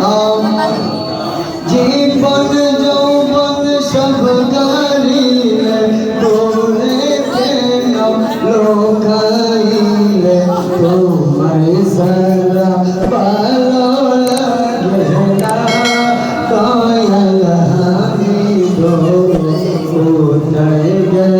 হাম জীবন, যৌবন সব গারিলে তোরেতে নাম লোকাইলে তোমার সারা ভালো লাগে না। দয়াল হামি গো উঠাই গেলে